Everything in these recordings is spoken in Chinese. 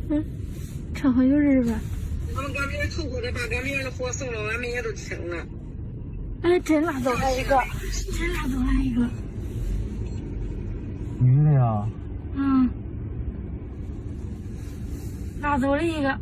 嗯嗯，正好有人吧？俺们赶明儿凑合着把刚才的货送了，俺们也都清了。哎，真拉走了一个，真拉走了一个。女的呀？嗯，拉走了一个。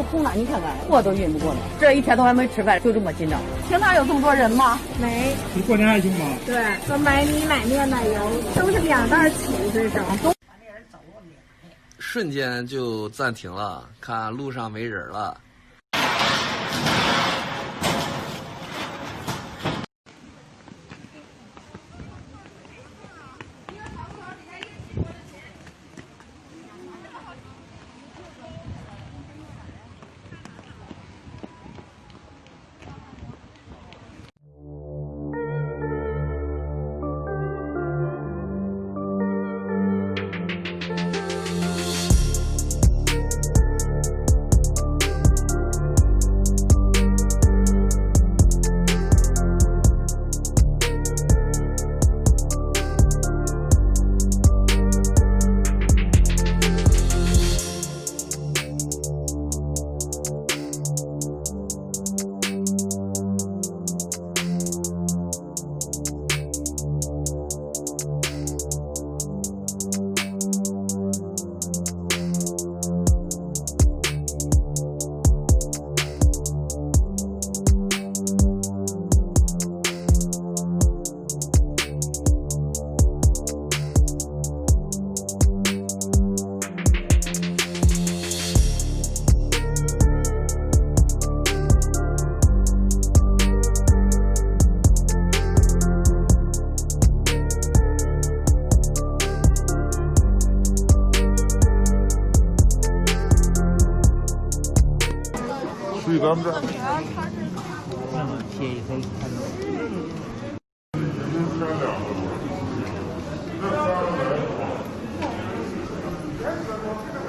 都空了，你看看货都运不过来，这一天都还没吃饭，就这么紧张。平常有这么多人吗？没，你过年还行吗？对，说买米买面买油都是两袋起这种。瞬间就暂停了，看路上没人了。咱们这儿。天一，